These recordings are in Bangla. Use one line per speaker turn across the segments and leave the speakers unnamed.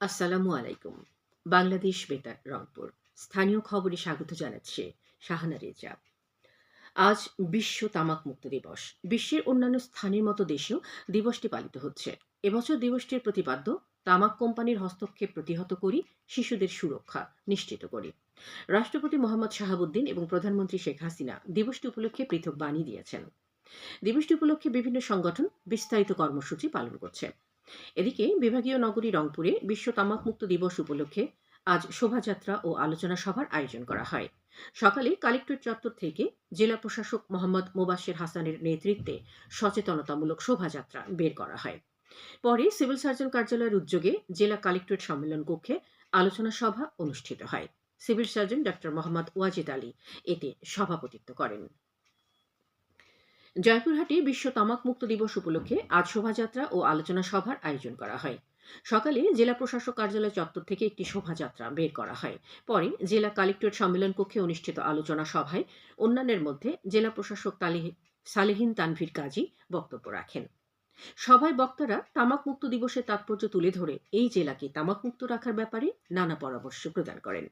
আসসালামু আলাইকুম। বাংলাদেশ বেতার, রংপুর। স্থানীয় খবরে স্বাগত জানাচ্ছে শাহানা রেজা আজ বিশ্ব তামাক মুক্ত দিবস। বিশ্বের অন্যান্য স্থানের মতো দেশেও দিবসটি পালিত হচ্ছে। এবছর দিবসটির প্রতিপাদ্য, তামাক কোম্পানির হস্তক্ষেপ প্রতিহত করি, শিশুদের সুরক্ষা নিশ্চিত করি। রাষ্ট্রপতি মোহাম্মদ শাহাবুদ্দিন এবং প্রধানমন্ত্রী শেখ হাসিনা দিবসটি উপলক্ষে পৃথক বাণী দিয়েছেন। দিবসটি উপলক্ষে বিভিন্ন সংগঠন বিস্তারিত কর্মসূচি পালন করছে। এদিকে বিভাগীয় নগরী রংপুরে বিশ্ব তামাকমুক্ত দিবস উপলক্ষে আজ শোভাযাত্রা ও আলোচনা সভার আয়োজন করা হয়। সকালে কালেক্টর চত্বর থেকে জেলা প্রশাসক মোহাম্মদ মোবাশ্বের হাসানের নেতৃত্বে সচেতনতামূলক শোভাযাত্রা বের করা হয়। পরে সিভিল সার্জন কার্যালয়ের উদ্যোগে জেলা কালেক্টরেট সম্মেলন কক্ষে আলোচনা সভা অনুষ্ঠিত হয়। Civil surgeon doctor Mohammad Wajid Ali এতে সভাপতিত্ব করেন। জয়পুরহাটে বিশ্ব তামাক মুক্ত দিবস উপলক্ষে আজ শোভাযাত্রা ও আলোচনা সভার আয়োজন করা হয়। সকালে জেলা প্রশাসক কার্যালয় চত্বর থেকে একটি শোভাযাত্রা বের করা হয়। পরে জেলা কালেক্টরেট সম্মেলন কক্ষে অনুষ্ঠিত আলোচনা সভায় অন্যান্যের মধ্যে জেলা প্রশাসক সালেহিন তানভীর কাজী বক্তব্য রাখেন। সভায় বক্তারা তামাক মুক্ত দিবসের তাৎপর্য তুলে ধরে এই জেলাকে তামাক মুক্ত রাখার ব্যাপারে নানা পরামর্শ প্রদান করেন।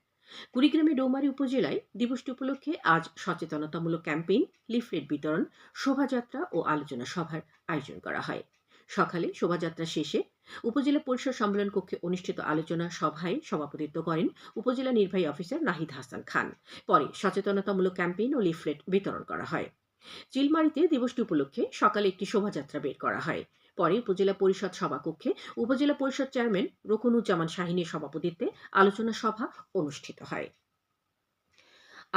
কুড়িগ্রামে ডৌমারী উপজেলায় দিবসটি উপলক্ষে আজ সচেতনতামূলক ক্যাম্পেইন, লিফলেট বিতরণ, শোভাযাত্রা ও আলোচনা সভার আয়োজন করা হয়। সকালে শোভাযাত্রা শেষে উপজেলা পরিষদ সম্মেলন কক্ষে অনুষ্ঠিত আলোচনা সভায় সভাপতিত্ব করেন উপজেলা নির্বাহী অফিসার নাহিদ হাসান খান। পরে সচেতনতামূলক ক্যাম্পেইন ও লিফলেট বিতরণ করা হয়। চিলমারিতে দিবসটি উপলক্ষে সকালে একটি শোভাযাত্রা বের করা হয়। পরে উপজেলা পরিষদ সভাকক্ষে উপজেলা পরিষদ চেয়ারম্যান রকুনুজ্জামান শাহিনীর সভাপতিত্বে আলোচনা সভা অনুষ্ঠিত হয়।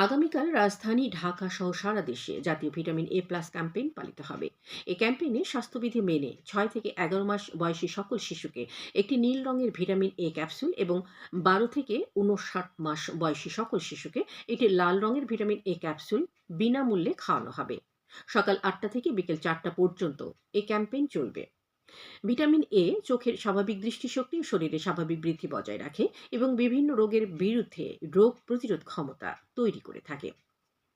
আগামীকাল রাজধানী ঢাকা সহ সারা দেশে জাতীয় ভিটামিন এ প্লাস ক্যাম্পেইন পালিত হবে। এই ক্যাম্পেইনে স্বাস্থ্যবিধি মেনে ছয় থেকে এগারো মাস বয়সী সকল শিশুকে একটি নীল রঙের ভিটামিন এ ক্যাপসুল এবং বারো থেকে উনষাট মাস বয়সী সকল শিশুকে একটি লাল রঙের ভিটামিন এ ক্যাপসুল বিনামূল্যে খাওয়ানো হবে। সকাল আটটা থেকে বিকেল চারটা পর্যন্ত এই ক্যাম্পেইন চলবে। ভিটামিন এ চোখের স্বাভাবিক দৃষ্টিশক্তি ও শরীরে স্বাভাবিক বৃদ্ধি বজায় রাখে এবং বিভিন্ন রোগের বিরুদ্ধে রোগ প্রতিরোধ ক্ষমতা তৈরি করে থাকে।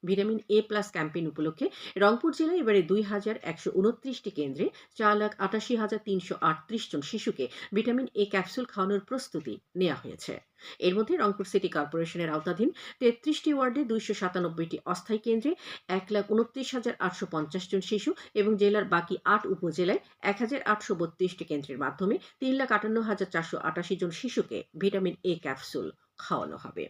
ভিটামিন এ প্লাস ক্যাম্পেইন উপলক্ষে রংপুর জেলায় এবারে দুই হাজার একশো উনত্রিশটি কেন্দ্রে চার লাখ আটাশি হাজার তিনশো আটত্রিশ জন শিশুকে ভিটামিন এ ক্যাপসুল খাওয়ানোর প্রস্তুতি নেওয়া হয়েছে। এর মধ্যে রংপুর সিটি কর্পোরেশনের আওতাধীন তেত্রিশটি ওয়ার্ডে দুইশো সাতানব্বইটি অস্থায়ী কেন্দ্রে এক লাখ উনত্রিশ হাজার আটশো পঞ্চাশ জন শিশু এবং জেলার বাকি আট উপজেলায় এক হাজার আটশো বত্রিশটি কেন্দ্রের মাধ্যমে তিন লাখ আটান্ন হাজার চারশো আটাশি জন শিশুকে ভিটামিন এ ক্যাপসুল খাওয়ানো হবে।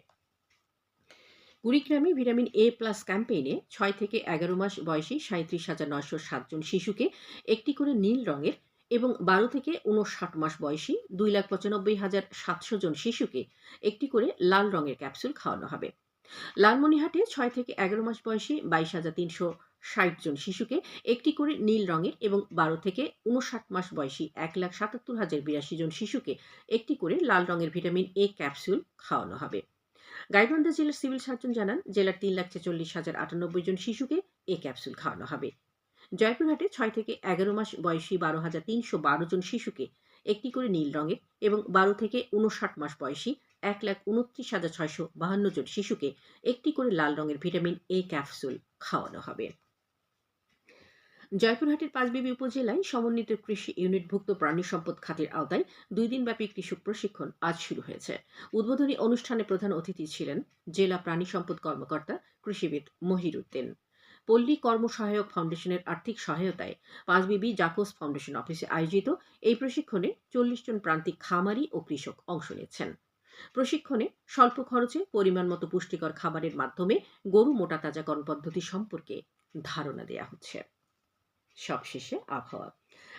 কুড়িগ্রামে ভিটামিন এ প্লাস ক্যাম্পেইনে ছয় থেকে এগারো মাস বয়সী সাঁত্রিশ হাজার নয়শো সাতজন শিশুকে একটি করে নীল রঙের এবং বারো থেকে উনষাট মাস বয়সী দুই লাখ পঁচানব্বই হাজার সাতশো জন শিশুকে একটি করে লাল রঙের ক্যাপসুল খাওয়ানো হবে। লালমনিহাটে ছয় থেকে এগারো মাস বয়সী বাইশ হাজার তিনশো ষাট জন শিশুকে একটি করে নীল রঙের এবং বারো থেকে উনষাট মাস বয়সী এক লাখ সাতাত্তর হাজার বিরাশি জন শিশুকে একটি করে লাল রঙের ভিটামিন এ ক্যাপসুল খাওয়ানো হবে। গাইবান্ধা জেলার সিভিল সার্জন জানান, জেলার তিন লাখ ছেচল্লিশ হাজার আটানব্বই জন শিশুকে এ ক্যাপসুল খাওয়ানো হবে। জয়পুরহাটে ছয় থেকে এগারো মাস বয়সী বারো হাজার তিনশো বারো জন শিশুকে একটি করে নীল রঙের এবং বারো থেকে উনষাট মাস বয়সী এক লাখ উনত্রিশ হাজার ছয়শো বাহান্ন জন শিশুকে একটি করে লাল রঙের ভিটামিন এ ক্যাপসুল খাওয়ানো হবে। জয়পুরহাটের পাঁচবিবি উপজেলায় সমন্বিত কৃষি ইউনিটভুক্ত প্রাণী সম্পদ খাতের আওতায় দুই দিনব্যাপী কৃষক প্রশিক্ষণ আজ শুরু হয়েছে। উদ্বোধনী অনুষ্ঠানে প্রধান অতিথি ছিলেন জেলা প্রাণী সম্পদ কর্মকর্তা কৃষিবিদ মহির উদ্দিন পল্লী কর্মসহায়ক ফাউন্ডেশনের আর্থিক সহায়তায় পাঁচবিবি জাকোস ফাউন্ডেশন অফিসে আয়োজিত এই প্রশিক্ষণে চল্লিশ জন প্রান্তিক খামারি ও কৃষক অংশ নিচ্ছেন প্রশিক্ষণে স্বল্প খরচে পরিমাণ মতো পুষ্টিকর খাবারের মাধ্যমে গরু মোটা তাজাকরণ পদ্ধতি সম্পর্কে ধারণা দেওয়া হচ্ছে। সবশেষে আবহাওয়া।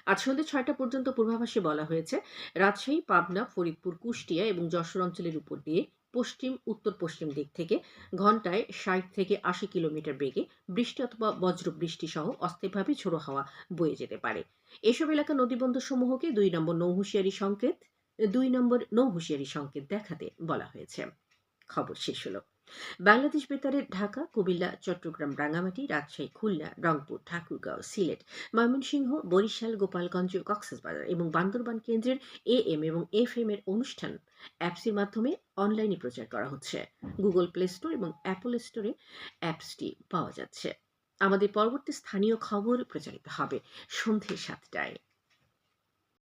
আজ সন্ধ্যে ছয়টা পর্যন্ত পূর্বাভাসে বলা হয়েছে, রাজশাহী, পাবনা, ফরিদপুর, কুষ্টিয়া এবং যশোর অঞ্চলের উপর দিয়ে পশ্চিম উত্তর পশ্চিম দিক থেকে ঘন্টায় ষাট থেকে আশি কিলোমিটার বেগে বৃষ্টি অথবা বজ্র বৃষ্টি সহ অস্থায়ীভাবে ঝোড়ো হাওয়া বয়ে যেতে পারে। এসব এলাকা নদীবন্দর সমূহকে দুই নম্বর নৌহুশিয়ারি সংকেত, দুই নম্বর নৌহুশিয়ারি সংকেত দেখাতে বলা হয়েছে। খবর শেষ হলো। বাংলাদেশ বেতারের ঢাকা, কুমিল্লা, চট্টগ্রাম, রাঙ্গামাটি, রাজশাহী, খুলনা, রংপুর, ঠাকুরগাঁও, সিলেট, ময়মনসিংহ, বরিশাল, গোপালগঞ্জ, কক্সবাজার এবং বান্দরবান কেন্দ্রের এ এম এবং এফ এম এর অনুষ্ঠান অ্যাপসের মাধ্যমে অনলাইনে প্রচার করা হচ্ছে। গুগল প্লে স্টোর এবং অ্যাপল স্টোরে অ্যাপসটি পাওয়া যাচ্ছে। আমাদের পরবর্তী স্থানীয় খবর প্রচারিত হবে সন্ধ্যে সাতটায়।